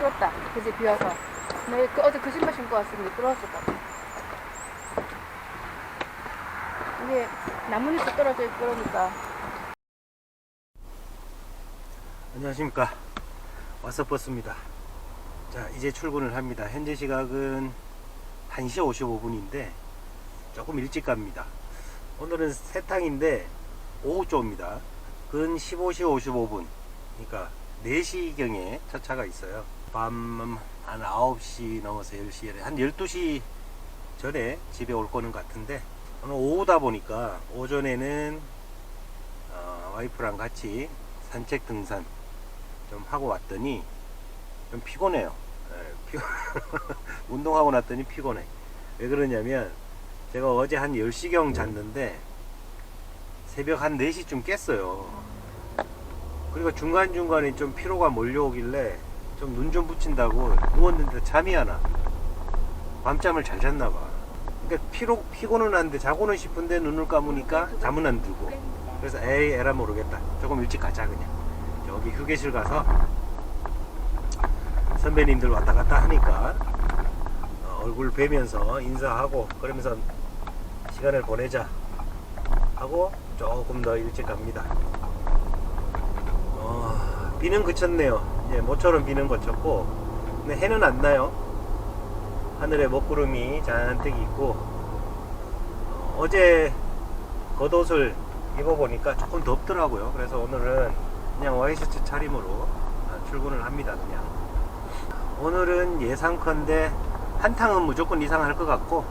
미끄럽다. 그지 비 와서. 네, 그 어제 그 신발 신고 왔으면 미끄러웠을 것 같아. 이게 나뭇잎도 떨어져 있고 그러니까. 안녕하십니까. 와서버스입니다. 자 이제 출근을 합니다. 현재 시각은 1시 55분인데 조금 일찍 갑니다. 오늘은 세탕인데 오후조입니다. 근 15시 55분 그러니까 4시경에 첫 차가 있어요 밤 한 9시 넘어서 10시에 한 12시 전에 집에 올 거는 같은데 오늘 오후다 보니까 오전에는 어, 와이프랑 같이 산책 등산 좀 하고 왔더니 좀 피곤해요. 예, 피... 운동하고 났더니 피곤해. 왜 그러냐면 제가 어제 한 10시경 잤는데 새벽 한 4시쯤 깼어요. 그리고 중간중간에 좀 피로가 몰려오길래 좀 눈 좀 붙인다고 누웠는데 잠이 안 와. 밤잠을 잘 잤나 봐. 그러니까 피로, 피곤은 한데 자고는 싶은데 눈을 감으니까 잠은 안 들고. 그래서 에이 에라 모르겠다. 조금 일찍 가자 그냥. 여기 휴게실 가서 선배님들 왔다 갔다 하니까 어, 얼굴 뵈면서 인사하고 그러면서 시간을 보내자 하고 조금 더 일찍 갑니다. 어, 비는 그쳤네요. 이제 모처럼 비는 그쳤고 근데 해는 안 나요. 하늘에 먹구름이 잔뜩 있고 어, 어제 겉옷을 입어보니까 조금 덥더라고요. 그래서 오늘은 그냥 와이셔츠 차림으로 아, 출근을 합니다. 그냥 오늘은 예상컨대 한 탕은 무조건 이상할 것 같고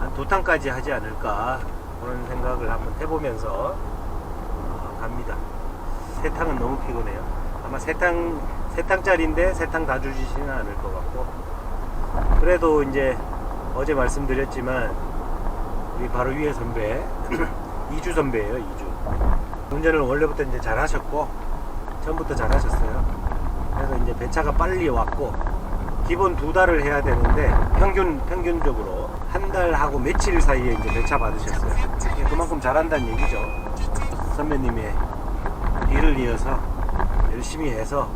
한 두 탕까지 하지 않을까 그런 생각을 한번 해보면서 어, 갑니다. 세 탕은 너무 피곤해요. 아마 세 탕, 세 탕짜리인데 세탕 다 주시지는 않을 것 같고. 그래도 이제 어제 말씀드렸지만 우리 바로 위에 선배 이주 선배예요 이주. 운전을 원래부터 이제 잘 하셨고 처음부터 잘 하셨어요. 그래서 이제 배차가 빨리 왔고 기본 두 달을 해야 되는데 평균 평균적으로 한 달하고 며칠 사이에 이제 배차 받으셨어요. 그만큼 잘한다는 얘기죠. 선배님의 뒤를 이어서 열심히 해서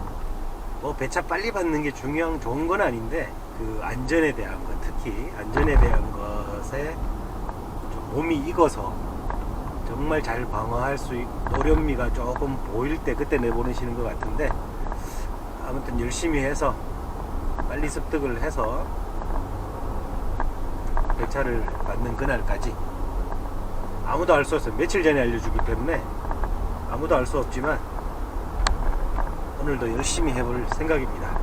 뭐 배차 빨리 받는 게 중요한 좋은 건 아닌데 그 안전에 대한 것 특히 안전에 대한 것에 좀 몸이 익어서 정말 잘 방어할 수 있, 노련미가 조금 보일 때 그때 내보내시는 것 같은데 아무튼 열심히 해서 빨리 습득을 해서 배차를 받는 그날까지 아무도 알 수 없어요. 며칠 전에 알려주기 때문에 아무도 알 수 없지만 오늘도 열심히 해볼 생각입니다.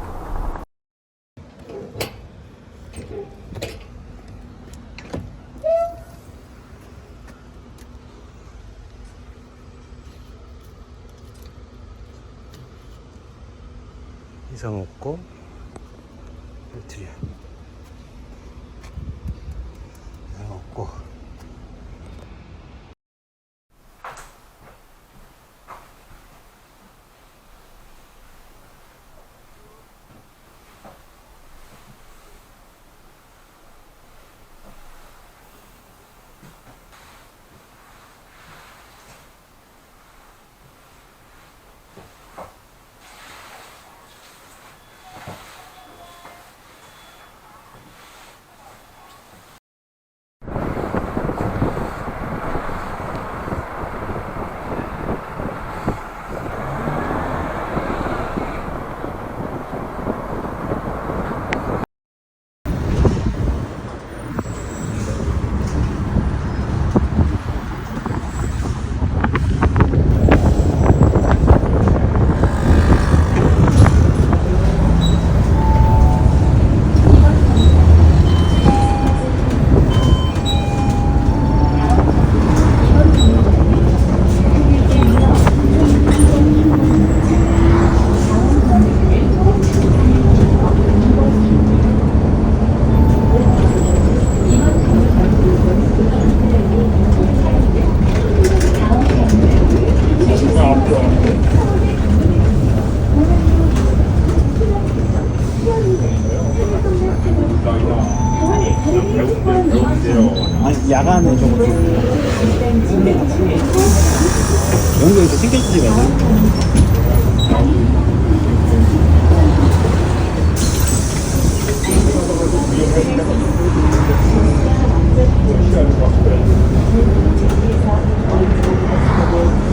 야간에 저거 연결해서 튕겨지지가 않 아요.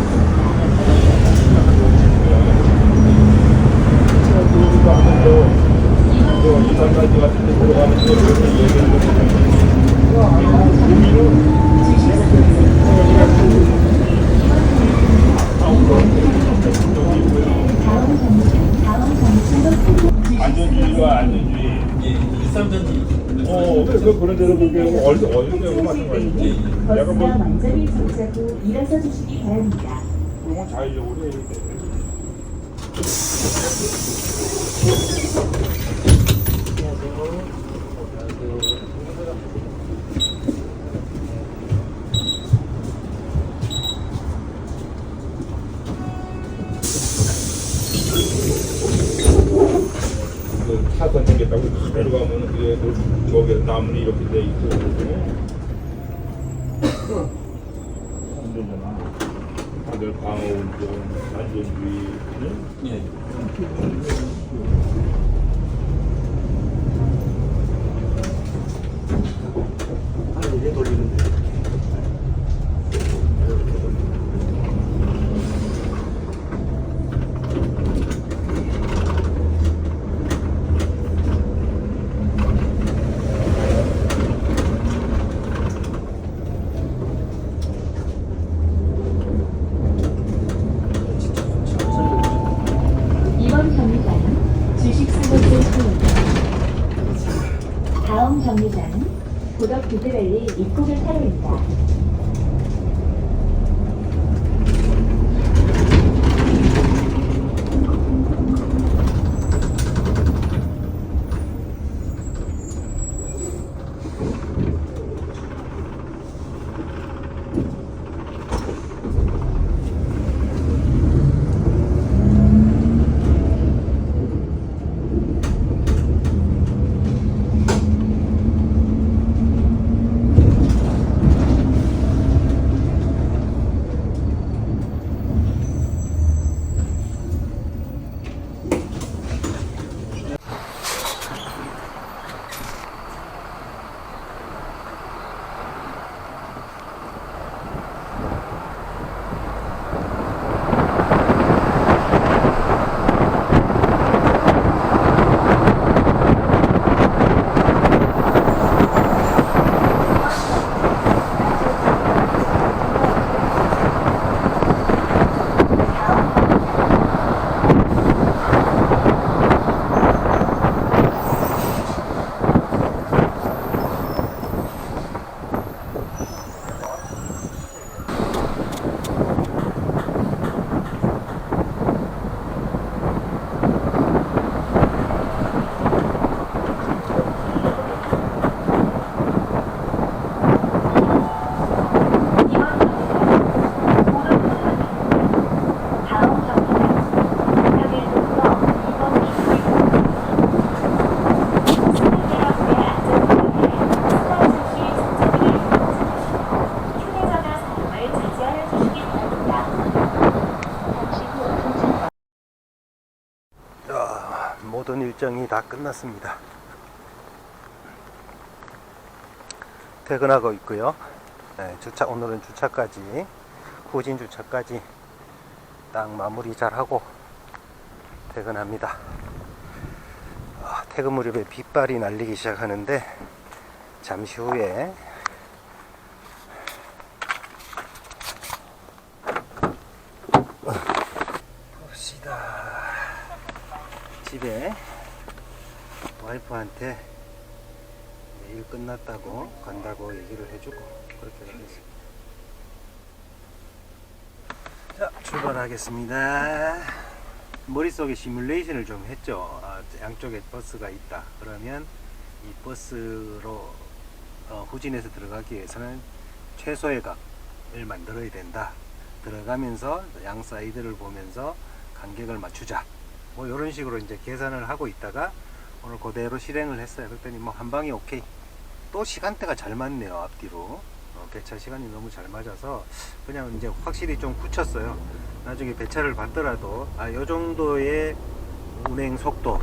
이 버스가 완전히 정차고 일어서 사건 생겼다고 그대로 가면은 그게 그 저기 나무는 이렇게 돼 있고 안 되잖아. 다들 방어 운동, 안전 주의는 예. 아니 이래 돌리는데 이렇게 돌리는 이번 정류장은 주식수거지 호입니다. 다음 정류장은 고덕 비드밸리 입구를 타로입니다. 이번 정류장은 고덕 비드밸리 다음 정류장은 평일도서 2번 입구입니다. 승객 여러분의 안전을 위해 수강 중시 승차기를 휴대전화 사용을 자제하여 주시기 바랍니다. 잠시 후 도착. 자, 모든 일정이 다 끝났습니다. 퇴근하고 있고요. 네, 주차 오늘은 주차까지 후진 주차까지 딱 마무리 잘 하고 퇴근합니다. 아, 퇴근 무렵에 빗발이 날리기 시작하는데 잠시 후에 봅시다. 집에 와이프한테 일 끝났다고 간다고 얘기를 해주고 그렇게 하겠습니다. 자, 출발하겠습니다. 머릿속에 시뮬레이션을 좀 했죠. 아, 양쪽에 버스가 있다. 그러면 이 버스로 어, 후진해서 들어가기 위해서는 최소의 각을 만들어야 된다. 들어가면서 양 사이드를 보면서 간격을 맞추자. 뭐 이런 식으로 이제 계산을 하고 있다가 오늘 그대로 실행을 했어요. 그랬더니 뭐 한 방에 오케이. 또 시간대가 잘 맞네요. 앞뒤로. 어, 배차 시간이 너무 잘 맞아서 그냥 이제 확실히 좀 굳혔어요. 나중에 배차를 받더라도 아, 요 정도의 운행 속도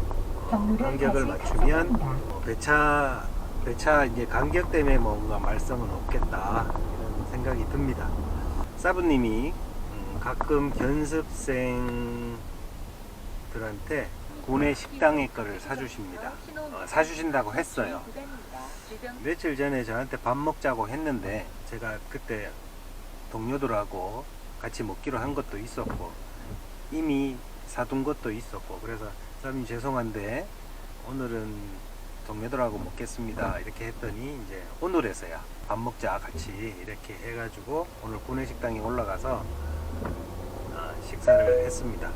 어, 간격을 맞추면. 어, 배차 배차 이제 간격 때문에 뭔가 말썽은 없겠다 이런 생각이 듭니다. 사부님이 음, 가끔 견습생들한테 구내 식당의 거를 사주십니다. 어, 사주신다고 했어요. 며칠 전에 저한테 밥 먹자고 했는데 제가 그때 동료들하고 같이 먹기로 한 것도 있었고 이미 사둔 것도 있었고 그래서 사장님 죄송한데 오늘은 동료들하고 먹겠습니다 이렇게 했더니 이제 오늘에서야 밥 먹자 같이 이렇게 해가지고 오늘 구내식당에 올라가서 어, 식사를 했습니다.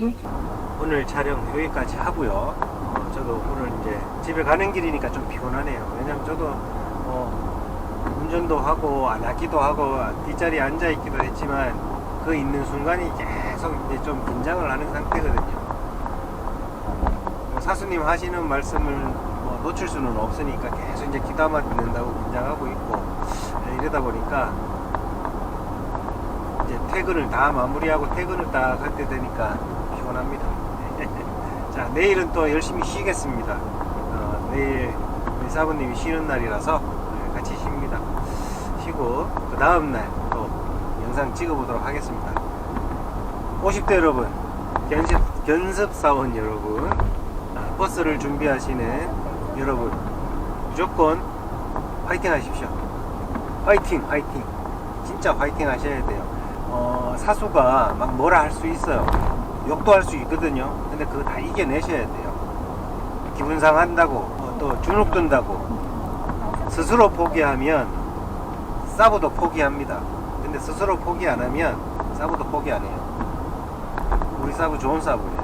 오늘 촬영 여기까지 하고요. 어, 저도 오늘 이제 집에 가는 길이니까 좀 피곤하네요. 왜냐면 저도 어, 운전도 하고 안 하기도 하고 뒷자리에 앉아 있기도 했지만 그 있는 순간이 계속 이제 좀 긴장을 하는 상태거든요. 뭐 사수님 하시는 말씀을 뭐 놓칠 수는 없으니까 계속 이제 귀담아 듣는다고 긴장하고 있고 네, 이러다 보니까 이제 퇴근을 다 마무리하고 퇴근을 딱할때 되니까 피곤합니다. 자 내일은 또 열심히 쉬겠습니다. 어, 내일 우리 사부님이 쉬는 날이라서 네, 같이 쉽니다. 쉬고 그 다음 날 또 영상 찍어보도록 하겠습니다. 50대 여러분, 견습, 견습사원 여러분, 아, 버스를 준비하시는 여러분, 무조건 화이팅 하십시오. 화이팅, 화이팅. 진짜 화이팅 하셔야 돼요. 어, 사수가 막 뭐라 할 수 있어요. 욕도 할 수 있거든요. 근데 그거 다 이겨내셔야 돼요. 기분 상한다고, 어, 또 주눅 든다고. 스스로 포기하면 사부도 포기합니다. 근데 스스로 포기 안 하면 사부도 포기 안 해요. 우리 사부 좋은 사부예요.